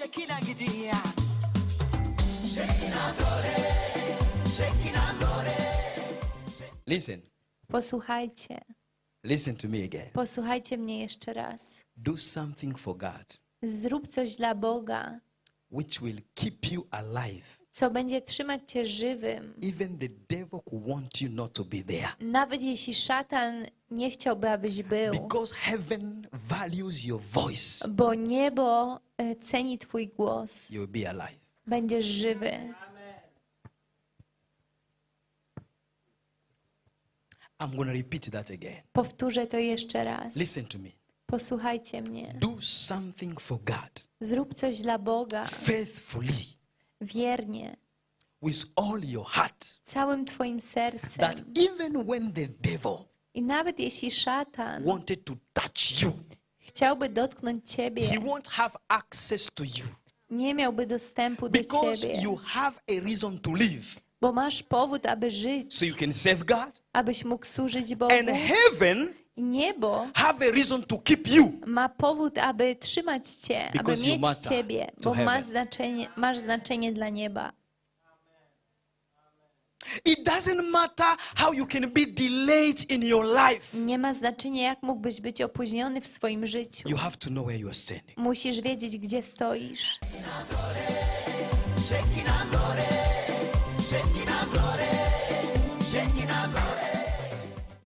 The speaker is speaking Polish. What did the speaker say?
Shekina gidiya. Listen, Posłuchajcie, listen to me again. posłuchajcie mnie jeszcze raz. Do something for God Zrób coś dla Boga, which will keep you alive. Co będzie trzymać cię żywym. Even the devil could want you not to be there. Nawet jeśli szatan nie chciałby, abyś był, Because heaven values your voice, bo niebo e, ceni twój głos. you will be alive. Będziesz żywy. I'm to repeat that again. Powtórzę to jeszcze raz. Listen to me. Posłuchajcie mnie. Do something for God Zrób coś dla Boga faithfully wiernie, with all your heart. całym twoim sercem. That even when the devil I nawet jeśli szatan wanted to touch you, chciałby dotknąć he ciebie, won't have access to you nie miałby dostępu do because ciebie, you have a reason to live. bo masz powód, aby żyć, So you can abyś mógł służyć Bogu. And heaven niebo have a reason to keep you. ma powód, aby trzymać cię, aby Because you mieć matter ciebie, to bo ma heaven. znaczenie, masz znaczenie dla nieba. It doesn't matter how you can be delayed in your life. Nie ma znaczenia, jak mógłbyś być opóźniony w swoim życiu. You have to know where you are standing. Musisz wiedzieć, gdzie stoisz. Shekina